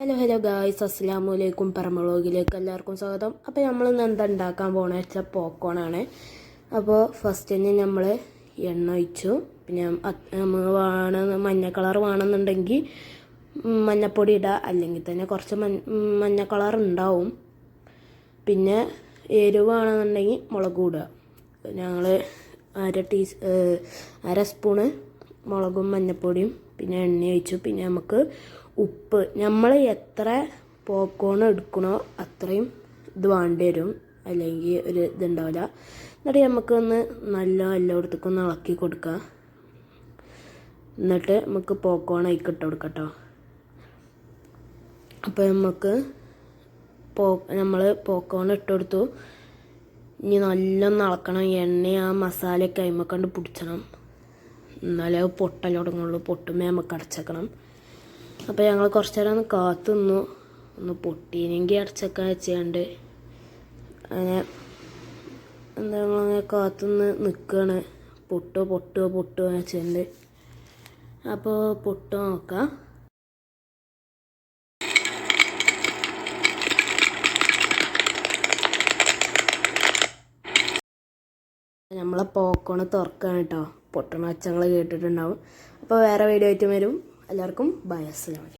Hello hello guys അസ്സാം വലൈക്കും പറമ്പളോഗിലേക്ക് എല്ലാവർക്കും സ്വാഗതം. അപ്പോൾ നമ്മൾ ഇന്ന് എന്താ ഉണ്ടാക്കാൻ പോകണമെന്ന് വെച്ചാൽ പോക്കോണാണ് അപ്പോൾ ഫസ്റ്റ് തന്നെ നമ്മൾ എണ്ണ ഒഴിച്ചു. പിന്നെ നമ്മൾ വേണം മഞ്ഞ കളർ വേണമെന്നുണ്ടെങ്കിൽ മഞ്ഞപ്പൊടി ഇടുക അല്ലെങ്കിൽ തന്നെ കുറച്ച് മഞ്ഞ കളർ ഉണ്ടാവും. പിന്നെ എരിവ് വേണമെന്നുണ്ടെങ്കിൽ മുളക് ഇടുക. ഞങ്ങൾ അര ടീ അര സ്പൂണ് മുളകും മഞ്ഞപ്പൊടിയും പിന്നെ എണ്ണ ഒഴിച്ചു. പിന്നെ നമുക്ക് ഉപ്പ്. നമ്മൾ എത്ര പോപ്കോൺ എടുക്കണോ അത്രയും ഇത് വേണ്ടി വരും. അല്ലെങ്കിൽ ഒരു ഇതുണ്ടാവില്ല. എന്നിട്ട് നമുക്കൊന്ന് നല്ല എല്ലായിടത്തേക്കും ഒന്ന് ഇളക്കി കൊടുക്കുക. എന്നിട്ട് നമുക്ക് പോപ്കോൺ അതിൽ ഇട്ട് കൊടുക്കട്ടോ അപ്പോൾ നമുക്ക് പോ നമ്മൾ പോക്കോൺ ഇട്ട് കൊടുത്തു. ഇനി നല്ലൊന്ന് ഇളക്കണം. എണ്ണ ആ മസാലയൊക്കെ അതിമ്മ കണ്ട് പിടിച്ചണം. എന്നാലേ അത് പൊട്ടൽ തുടങ്ങുള്ളൂ പൊട്ടുമ്പോൾ നമുക്ക് അടച്ചേക്കണം. അപ്പോൾ ഞങ്ങൾ കുറച്ച് നേരം ഒന്ന് കാത്തു നിന്നു. ഒന്ന് പൊട്ടീനെങ്കിൽ അടച്ചേക്കാൻ വെച്ചുകൊണ്ട് അങ്ങനെ എന്താ അങ്ങനെ കാത്തുനിന്ന് നിൽക്കുകയാണ് പൊട്ടോ പൊട്ടോ പൊട്ടോ വെച്ചിട്ടുണ്ട് അപ്പോൾ പൊട്ടോ നോക്കാം. നമ്മളെ പോക്കോണ് തുറക്കാണ് കേട്ടോ പൊട്ടണ അച്ഛങ്ങൾ കേട്ടിട്ടുണ്ടാവും. അപ്പോൾ വേറെ വീഡിയോ ആയിട്ട് വരും. എല്ലാവർക്കും ബൈ ബയസ്സിലാണ്